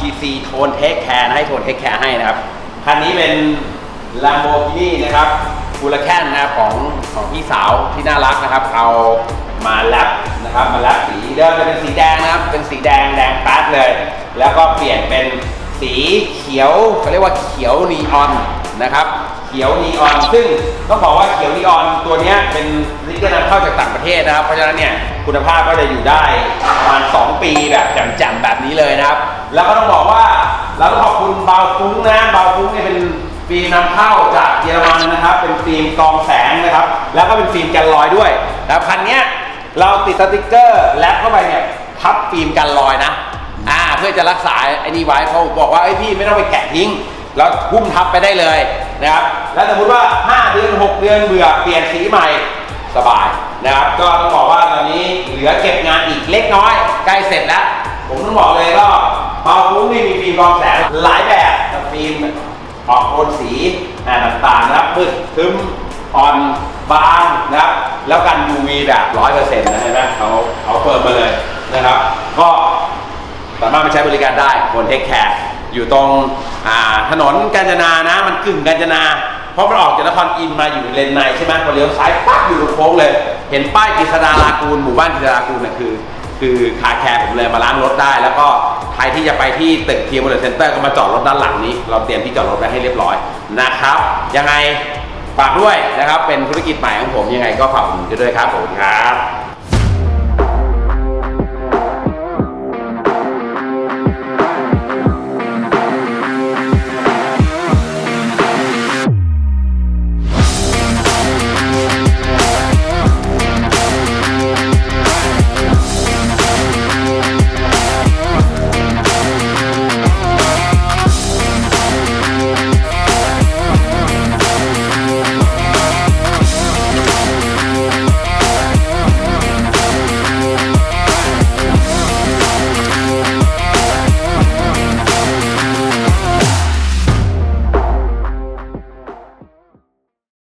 BC โทนเทคแคร์ให้โทนเทคแคร์ให้นะครับ คันนี้เป็น Lamborghini นะครับคูลแคนนะของของพี่สาวที่น่ารักนะครับ เอามาแลบนะครับ มาแลบสีเดิมจะเป็นสีแดงนะครับ เป็นสีแดงแดงแป๊ดเลย แล้วก็เปลี่ยนเป็นสีเขียวเขาเรียกว่าเขียวนีออน นะครับ เขียวนีออน ซึ่งต้องบอกว่าเขียวนีออนตัวนี้เป็นสติ๊กเกอร์นำเข้าจากต่างประเทศนะครับ เพราะฉะนั้นเนี่ยคุณภาพก็จะอยู่ได้ประมาณ 2 ปีแบบแจ่มๆแบบนี้เลยนะครับ แล้วก็ต้องบอกว่าเราต้องขอบคุณบาวฟุ้งนะบาวฟุ้งเนี่ยเป็นฟิล์มนำเข้าจากเยอรมันนะครับ เป็นฟิล์มกองแสงนะครับ แล้วก็เป็นฟิล์มกันรอยด้วยนะครับคันเนี้ยเราติดสติ๊กเกอร์แลปเข้าไปเนี่ยทับฟิล์มกันรอยนะอ่าเพื่อจะรักษาไอ้นี่ไว้เขาบอกว่าไอ้พี่ไม่ต้องไปแกะทิ้ง แล้วหุ้มทับไปได้เลยนะครับ แล้วสมมติว่า 5 เดือน 6 เดือนเบื่อเปลี่ยนสีใหม่สบายนะครับ ก็ต้องบอกว่าตอนนี้เหลือเก็บงานอีกเล็กน้อย ใกล้เสร็จแล้ว ผมต้องบอกเลยก็เบาฟุ้งนี่มีฟิล์มรองแสงหลายแบบฟิล์มออกโทนสีต่างๆนะครับมืดทึมอ่อนบางนะครับแล้วกัน UV แบบ100%นะเห็นไหมเขาเขาเฟิร์มมาเลยนะครับ ก็สามารถไปใช้บริการได้บนเทคแคร์ อยู่ตรงถนนกาญจนานะ มันกึ่งกาญจนาเพราะมันออกจากนครอินมาอยู่เลนในใช่ไหมพอเลี้ยวซ้ายปั๊บอยู่ตรงโค้งเลย เห็นป้ายกฤษดาลากูลหมู่บ้านกฤษดาลากูลเนี่ยคือ คือคาแคร์ผมเลยมาล้างรถได้ แล้วก็ใครที่จะไปที่ตึกเทียมบริเซ็นเตอร์ก็มาจอดรถด้านหลังนี้ เราเตรียมที่จอดรถไว้ให้เรียบร้อยนะครับ ยังไงฝากด้วยนะครับเป็นธุรกิจใหม่ของผมยังไงก็ฝากผมด้วยครับผมครับ